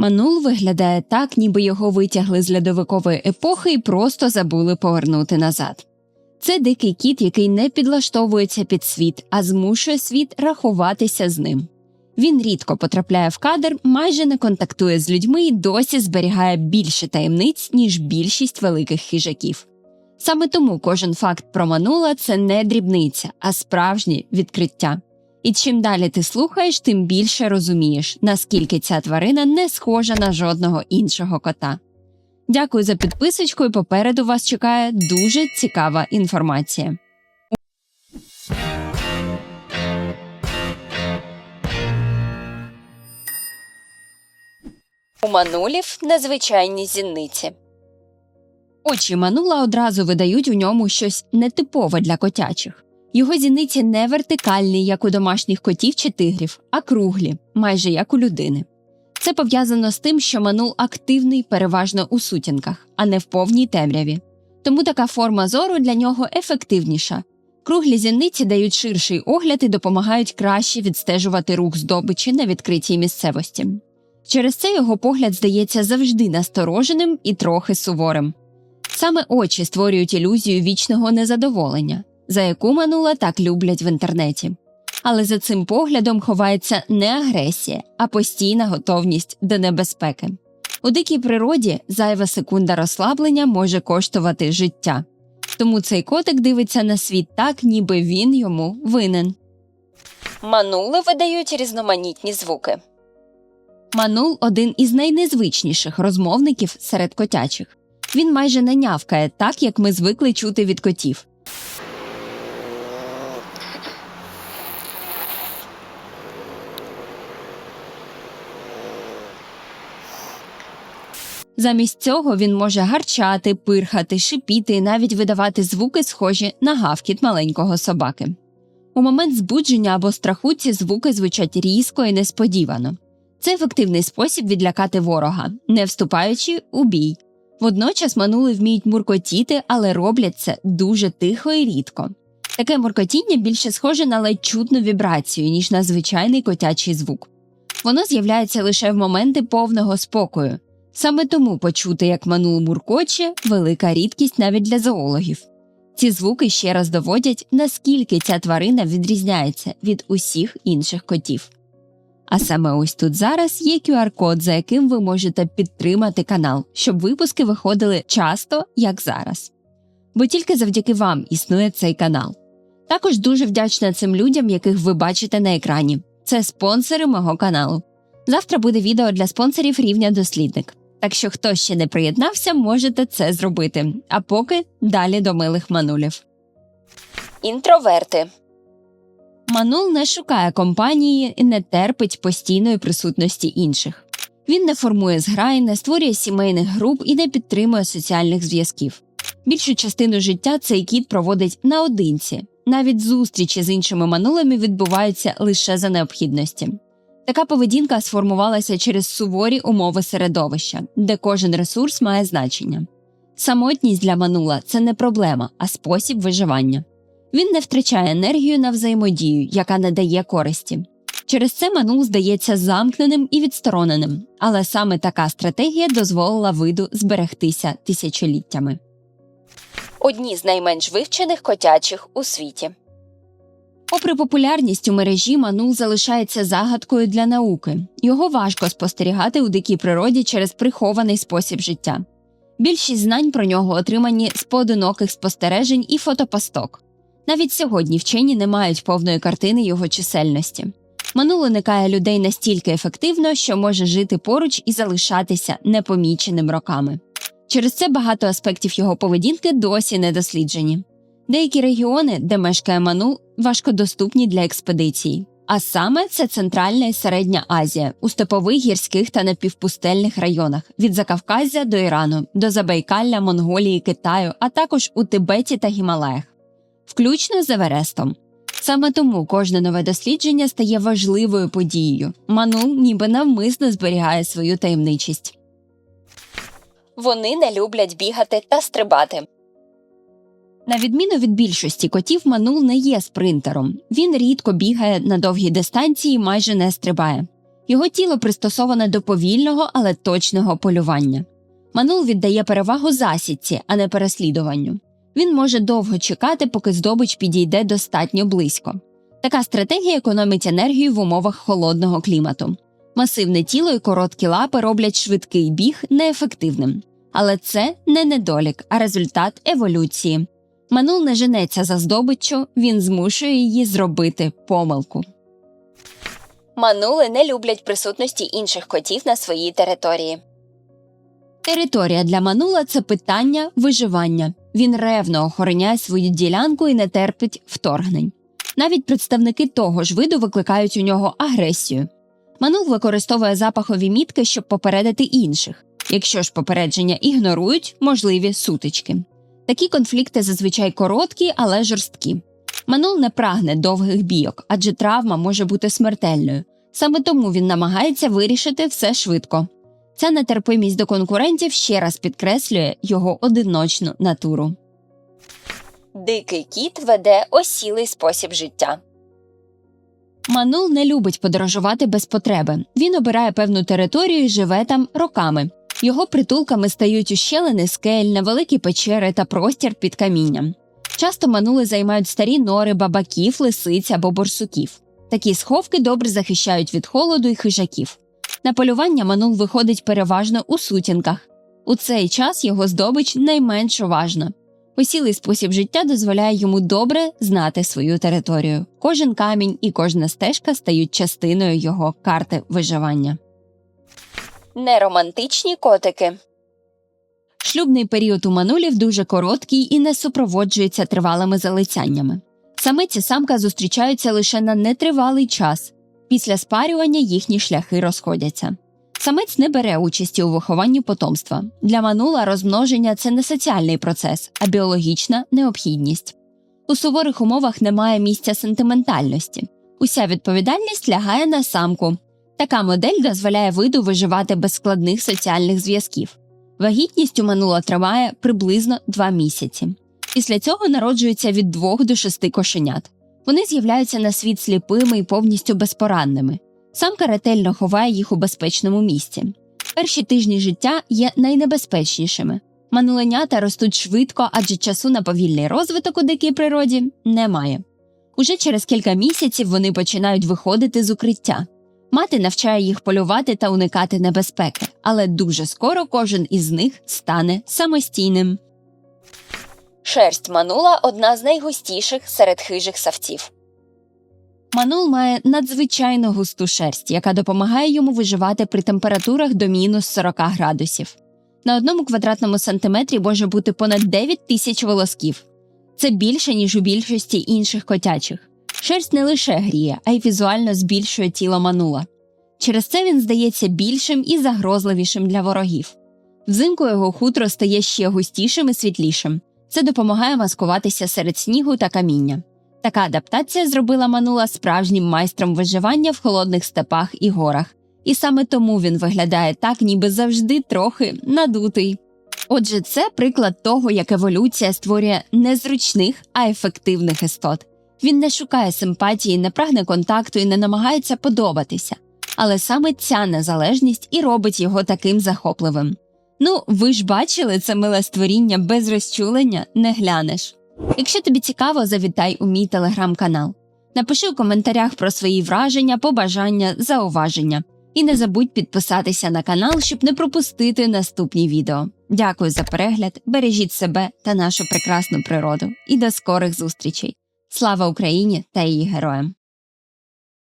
Манул виглядає так, ніби його витягли з льодовикової епохи і просто забули повернути назад. Це дикий кіт, який не підлаштовується під світ, а змушує світ рахуватися з ним. Він рідко потрапляє в кадр, майже не контактує з людьми і досі зберігає більше таємниць, ніж більшість великих хижаків. Саме тому кожен факт про манула це не дрібниця, а справжнє відкриття. І чим далі ти слухаєш, тим більше розумієш, наскільки ця тварина не схожа на жодного іншого кота. Дякую за підписочку, і попереду вас чекає дуже цікава інформація. У манулів незвичайні зіниці. Очі манула одразу видають у ньому щось нетипове для котячих. Його зіниці не вертикальні, як у домашніх котів чи тигрів, а круглі, майже як у людини. Це пов'язано з тим, що манул активний переважно у сутінках, а не в повній темряві. Тому така форма зору для нього ефективніша. Круглі зіниці дають ширший огляд і допомагають краще відстежувати рух здобичі на відкритій місцевості. Через це його погляд здається завжди настороженим і трохи суворим. Саме очі створюють ілюзію вічного незадоволення, за яку манула так люблять в інтернеті. Але за цим поглядом ховається не агресія, а постійна готовність до небезпеки. У дикій природі зайва секунда розслаблення може коштувати життя. Тому цей котик дивиться на світ так, ніби він йому винен. Манули видають різноманітні звуки. Манул один із найнезвичніших розмовників серед котячих. Він майже не нявкає, так як ми звикли чути від котів. Замість цього він може гарчати, пирхати, шипіти і навіть видавати звуки, схожі на гавкіт маленького собаки. У момент збудження або страху ці звуки звучать різко і несподівано. Це ефективний спосіб відлякати ворога, не вступаючи у бій. Водночас манули вміють муркотіти, але роблять це дуже тихо і рідко. Таке муркотіння більше схоже на ледь чутну вібрацію, ніж на звичайний котячий звук. Воно з'являється лише в моменти повного спокою. Саме тому почути, як манул муркоче, велика рідкість навіть для зоологів. Ці звуки ще раз доводять, наскільки ця тварина відрізняється від усіх інших котів. А саме ось тут зараз є QR-код, за яким ви можете підтримати канал, щоб випуски виходили часто, як зараз. Бо тільки завдяки вам існує цей канал. Також дуже вдячна цим людям, яких ви бачите на екрані. Це спонсори мого каналу. Завтра буде відео для спонсорів рівня дослідник. Так що, хто ще не приєднався, можете це зробити. А поки далі до милих манулів. Інтроверти Манул не шукає компанії і не терпить постійної присутності інших. Він не формує зграй, не створює сімейних груп і не підтримує соціальних зв'язків. Більшу частину життя цей кіт проводить наодинці. Навіть зустрічі з іншими манулами відбуваються лише за необхідності. Така поведінка сформувалася через суворі умови середовища, де кожен ресурс має значення. Самотність для манула це не проблема, а спосіб виживання. Він не втрачає енергію на взаємодію, яка не дає користі. Через це манул здається замкненим і відстороненим, але саме така стратегія дозволила виду зберегтися тисячоліттями. Одні з найменш вивчених котячих у світі. Попри популярність у мережі, манул залишається загадкою для науки. Його важко спостерігати у дикій природі через прихований спосіб життя. Більшість знань про нього отримані з поодиноких спостережень і фотопасток. Навіть сьогодні вчені не мають повної картини його чисельності. Манул уникає людей настільки ефективно, що може жити поруч і залишатися непоміченим роками. Через це багато аспектів його поведінки досі не досліджені. Деякі регіони, де мешкає манул, важкодоступні для експедицій. А саме це Центральна і Середня Азія у степових гірських та напівпустельних районах від Закавказя до Ірану, до Забайкалля, Монголії, Китаю, а також у Тибеті та Гімалаях, включно з Еверестом. Саме тому кожне нове дослідження стає важливою подією. Манул ніби навмисно зберігає свою таємничість. Вони не люблять бігати та стрибати. На відміну від більшості котів, манул не є спринтером. Він рідко бігає на довгі дистанції, майже не стрибає. Його тіло пристосоване до повільного, але точного полювання. Манул віддає перевагу засідці, а не переслідуванню. Він може довго чекати, поки здобич підійде достатньо близько. Така стратегія економить енергію в умовах холодного клімату. Масивне тіло і короткі лапи роблять швидкий біг неефективним. Але це не недолік, а результат еволюції. Манул не женеться за здобиччю, він змушує її зробити помилку. Манули не люблять присутності інших котів на своїй території. Територія для манула це питання виживання. Він ревно охороняє свою ділянку і не терпить вторгнень. Навіть представники того ж виду викликають у нього агресію. Манул використовує запахові мітки, щоб попередити інших. Якщо ж попередження ігнорують, можливі сутички. Такі конфлікти зазвичай короткі, але жорсткі. Манул не прагне довгих бійок, адже травма може бути смертельною. Саме тому він намагається вирішити все швидко. Ця нетерпимість до конкурентів ще раз підкреслює його одиночну натуру. Дикий кіт веде осілий спосіб життя. Манул не любить подорожувати без потреби. Він обирає певну територію і живе там роками. Його притулками стають ущелини скель, невеликі печери та простір під камінням. Часто манули займають старі нори бабаків, лисиць або борсуків. Такі сховки добре захищають від холоду і хижаків. На полювання манул виходить переважно у сутінках. У цей час його здобич найменш уважна. Осілий спосіб життя дозволяє йому добре знати свою територію. Кожен камінь і кожна стежка стають частиною його карти виживання. Неромантичні котики Шлюбний період у манулів дуже короткий і не супроводжується тривалими залицяннями. Самець самка зустрічаються лише на нетривалий час. Після спарювання їхні шляхи розходяться. Самець не бере участі у вихованні потомства. Для манула розмноження це не соціальний процес, а біологічна необхідність. У суворих умовах немає місця сентиментальності. Уся відповідальність лягає на самку. Така модель дозволяє виду виживати без складних соціальних зв'язків. Вагітність у манула триває приблизно два місяці. Після цього народжується від двох до шести кошенят. Вони з'являються на світ сліпими і повністю безпорадними. Самка ретельно ховає їх у безпечному місці. Перші тижні життя є найнебезпечнішими. Мануленята ростуть швидко, адже часу на повільний розвиток у дикій природі немає. Уже через кілька місяців вони починають виходити з укриття. Мати навчає їх полювати та уникати небезпеки, але дуже скоро кожен із них стане самостійним. Шерсть манула одна з найгустіших серед хижих савців. Манул має надзвичайно густу шерсть, яка допомагає йому виживати при температурах до мінус 40 градусів. На одному квадратному сантиметрі може бути понад 9 тисяч волосків. Це більше, ніж у більшості інших котячих. Шерсть не лише гріє, а й візуально збільшує тіло манула. Через це він здається більшим і загрозливішим для ворогів. Взимку його хутро стає ще густішим і світлішим. Це допомагає маскуватися серед снігу та каміння. Така адаптація зробила манула справжнім майстром виживання в холодних степах і горах, і саме тому він виглядає так, ніби завжди трохи надутий. Отже, це приклад того, як еволюція створює не зручних, а ефективних істот. Він не шукає симпатії, не прагне контакту і не намагається подобатися. Але саме ця незалежність і робить його таким захопливим. Ну, ви ж бачили це миле створіння без розчулення не глянеш. Якщо тобі цікаво, завітай у мій телеграм-канал. Напиши у коментарях про свої враження, побажання, зауваження. І не забудь підписатися на канал, щоб не пропустити наступні відео. Дякую за перегляд, бережіть себе та нашу прекрасну природу. І до скорих зустрічей! Слава Україні та її героям!